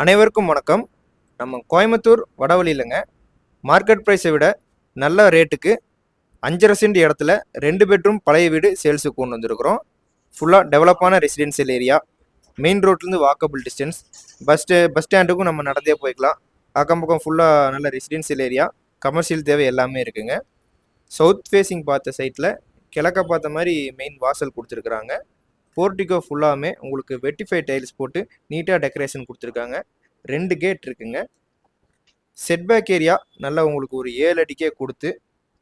அனைவருக்கும் வணக்கம். நம்ம கோயம்புத்தூர் வடவழியிலங்க. மார்க்கெட் ப்ரைஸை விட நல்ல ரேட்டுக்கு அஞ்சரை சென்ட் இடத்துல ரெண்டு பெட்ரூம் பழைய வீடு சேல்ஸுக்கு கொண்டு வந்திருக்கிறோம். ஃபுல்லாக டெவலப்பான ரெசிடென்சியல் ஏரியா மெயின் ரோட்லேருந்து வாக்கபிள் டிஸ்டன்ஸ் பஸ் ஸ்டே பஸ் ஸ்டாண்டுக்கும் நம்ம நடந்தே போய்க்கலாம். அக்கம் பக்கம் ஃபுல்லாக நல்ல ரெசிடென்சியல் ஏரியா கமர்ஷியல் தேவை எல்லாமே இருக்குங்க. சவுத் ஃபேஸிங் பார்த்த சைட்டில் கிழக்க பார்த்த மாதிரி மெயின் வாசல் கொடுத்துருக்குறாங்க. போர்டிகோ ஃபுல்லாமே உங்களுக்கு வெட்டிஃபை டைல்ஸ் போட்டு நீட்டாக டெக்கரேஷன் கொடுத்துருக்காங்க. ரெண்டு கேட் இருக்குங்க. செட்பேக் ஏரியா நல்லா உங்களுக்கு ஒரு ஏழு அடிக்கே கொடுத்து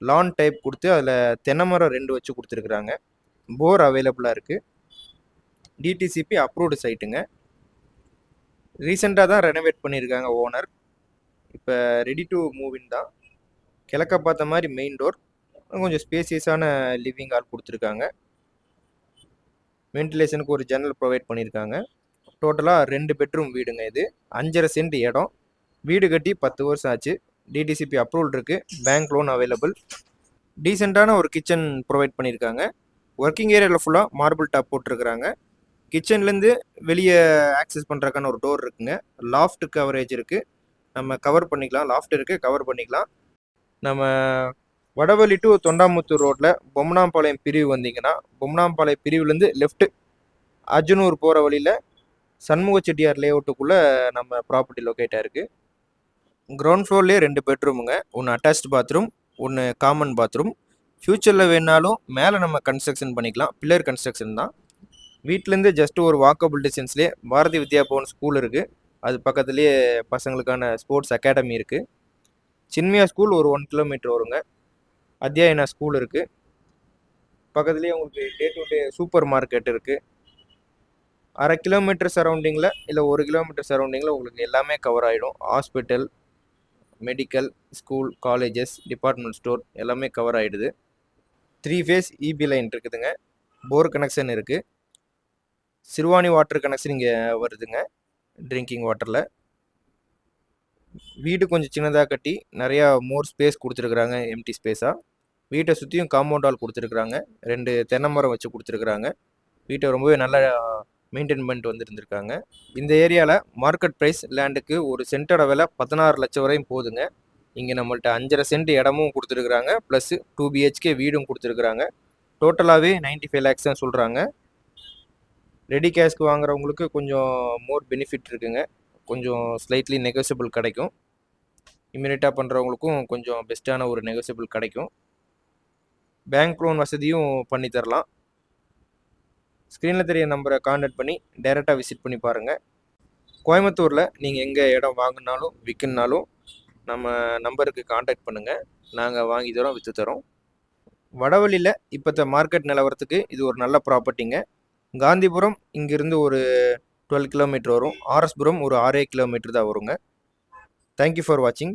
லான் டைப் கொடுத்து அதில் தென்னைமரம் ரெண்டு வச்சு கொடுத்துருக்குறாங்க. போர் அவைலபிளாக இருக்குது டிடிசிபி அப்ரூவ்டு சைட்டுங்க ரீசெண்டாக தான் ரெனோவேட் பண்ணியிருக்காங்க ஓனர் இப்போ ரெடி டு மூவின் தான். கிழக்க பார்த்த மாதிரி மெயின் டோர் கொஞ்சம் ஸ்பேசியஸான லிவிங் ஹால் கொடுத்துருக்காங்க. வென்டிலேஷனுக்கு ஒரு ஜன்னல் ப்ரொவைட் பண்ணியிருக்காங்க. டோட்டலாக ரெண்டு பெட்ரூம் வீடுங்க இது. அஞ்சரை சென்ட் இடம். வீடு கட்டி பத்து வருஷம் ஆச்சு. டிடிசிபி அப்ரூவல் இருக்குது பேங்க் லோன் அவைலபிள் டீசெண்டான ஒரு கிச்சன் ப்ரொவைட் பண்ணியிருக்காங்க. ஒர்க்கிங் ஏரியாவில் ஃபுல்லாக மார்பிள் டாப் போட்டிருக்கிறாங்க. கிச்சன்லேருந்து வெளியே ஆக்சஸ் பண்ணுறக்கான ஒரு டோர் இருக்குங்க. லாஃப்ட் கவரேஜ் இருக்குது நம்ம கவர் பண்ணிக்கலாம். லாஃப்ட் இருக்குது கவர் பண்ணிக்கலாம். நம்ம வடவழி டு தொண்டாமுத்தூர் ரோட்டில் பொம்மனாம்பாளையம் பிரிவு வந்தீங்கன்னா பொம்மனாம்பாளையம் பிரிவுலேருந்து லெஃப்ட் அஜனூர் போகிற வழியில் சண்முக செட்டியார் லேஅவுட்டுக்குள்ளே நம்ம ப்ராப்பர்ட்டி லொக்கேட் ஆயிருக்கு. கிரவுண்ட் ஃப்ளோர்லேயே ரெண்டு பெட்ரூமுங்க ஒன்று அட்டாச்ட் பாத்ரூம் ஒன்று காமன் பாத்ரூம் ஃப்யூச்சரில் வேணாலும் மேலே நம்ம கன்ஸ்ட்ரக்ஷன் பண்ணிக்கலாம். பில்லர் கன்ஸ்ட்ரக்ஷன் தான். வீட்டிலேருந்து ஜஸ்ட் ஒரு வாக்கபிள் டிஸ்டன்ஸ்லேயே பாரதி வித்யா பவன் ஸ்கூல் இருக்குது அது பக்கத்துலேயே பசங்களுக்கான ஸ்போர்ட்ஸ் அகாடமி இருக்குது சின்மியா ஸ்கூல் ஒரு ஒன் கிலோமீட்டர் வருங்க. அத்தியாயனா ஸ்கூல் இருக்குது பக்கத்துலேயே உங்களுக்கு day to day super market இருக்குது அரை கிலோமீட்டர் சரௌண்டிங்கில் இல்லை ஒரு கிலோமீட்டர் சரௌண்டிங்கில் உங்களுக்கு எல்லாமே கவர் ஆகிடும் hospital medical school colleges department store எல்லாமே கவர் ஆகிடுது த்ரீ ஃபேஸ் இபி லைன் இருக்குதுங்க. போர் கனெக்ஷன் இருக்குது சிறுவாணி வாட்டர் கனெக்ஷன் இங்கே வருதுங்க. ட்ரிங்கிங் வாட்டரில் வீடு கொஞ்சம் சின்னதாக கட்டி நிறையா மோர் ஸ்பேஸ் கொடுத்துருக்குறாங்க எம்டி ஸ்பேஸாக வீட்டை சுற்றியும் காம்பவுண்ட் வால் கொடுத்துருக்குறாங்க. ரெண்டு தென்னை மரம் வச்சு கொடுத்துருக்குறாங்க. வீட்டை ரொம்பவே நல்லா மெயின்டைன் பண்ணிட்டு வந்துருந்துருக்காங்க. இந்த ஏரியாவில் மார்க்கெட் ப்ரைஸ் லேண்டுக்கு ஒரு சென்ட்டோட விலை பதினாறு லட்சம் வரையும் போதுங்க இங்கே நம்மள்ட்ட அஞ்சரை சென்ட் இடமும் கொடுத்துருக்குறாங்க. ப்ளஸ் டூ பிஹெச்கே வீடும் கொடுத்துருக்குறாங்க. டோட்டலாகவே நைன்ட்டி ஃபைவ் லேக்ஸ் தான் சொல்கிறாங்க ரெடி கேஷ்க்கு வாங்குறவங்களுக்கு கொஞ்சம் மோர் பெனிஃபிட் இருக்குங்க. கொஞ்சம் ஸ்லைட்லி நெகோசியபிள் கிடைக்கும். இம்மிடியட்டாக பண்ணுறவங்களுக்கும் கொஞ்சம் பெஸ்ட்டான ஒரு நெகோசியபிள் கிடைக்கும். பேங்க் லோன் வசதியும் பண்ணி தரலாம். ஸ்க்ரீனில் தெரிய நம்பரை காண்டாக்ட் பண்ணி டைரெக்டாக விசிட் பண்ணி பாருங்கள் கோயம்புத்தூரில் நீங்கள் எங்கே இடம் வாங்கினாலும் விற்கணுனாலும் நம்ம நம்பருக்கு காண்டாக்ட் பண்ணுங்கள் நாங்கள் வாங்கி தரோம் விற்று தரோம். வடவழியில் இப்போத்த மார்க்கெட் நிலவரத்துக்கு இது ஒரு நல்ல ப்ராப்பர்ட்டிங்க காந்திபுரம் இங்கேருந்து ஒரு டுவெல் கிலோமீட்டர் வரும். ஆர்எஸ்புரம் ஒரு ஆறே கிலோமீட்டர் தான் வருங்க. தேங்க்யூ ஃபார் வாட்சிங்